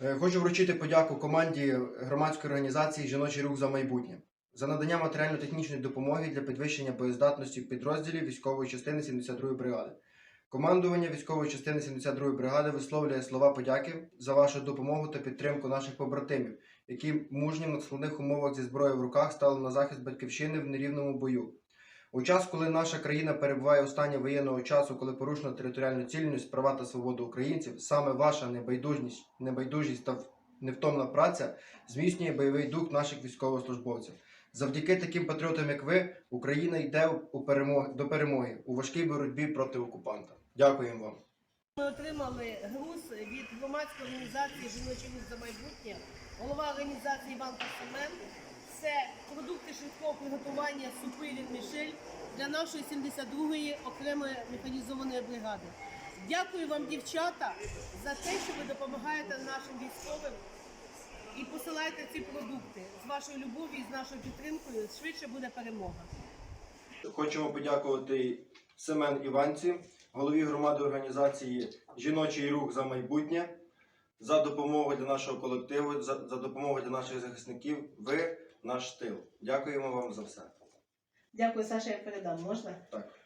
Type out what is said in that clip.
Е, Хочу вручити подяку команді громадської організації Жіночий рух за майбутнє за надання матеріально-технічної допомоги для підвищення боєздатності підрозділів військової частини 72-ї бригади. Командування військової частини 72-ї бригади висловлює слова подяки за вашу допомогу та підтримку наших побратимів, які мужнім на складних умовах зі зброєю в руках стали на захист батьківщини в нерівному бою. У час, коли наша країна перебуває у стані воєнного часу, коли порушено територіальну цільність, права та свободу українців, саме ваша небайдужність, небайдужість та невтомна праця зміцнює бойовий дух наших військовослужбовців. Завдяки таким патріотам, як ви, Україна йде у перемоги до перемоги у важкій боротьбі проти окупанта. Дякуємо вам. Ми отримали груз від громадської організації Жіночий рух за майбутнє, голова організації Іван Семен. Це продукти швидкого приготування супи від Мішель для нашої 72-ї окремої механізованої бригади. Дякую вам, дівчата, за те, що ви допомагаєте нашим військовим і посилаєте ці продукти з вашою любов'ю і з нашою підтримкою. Швидше буде перемога. Хочемо подякувати Семен Іванці, голові громади організації Жіночий рух за майбутнє, за допомогу для нашого колективу, за, за допомогу для наших захисників. Ви наш тил. Дякуємо вам за все. Дякую, Саша, я передам. Можна? Так.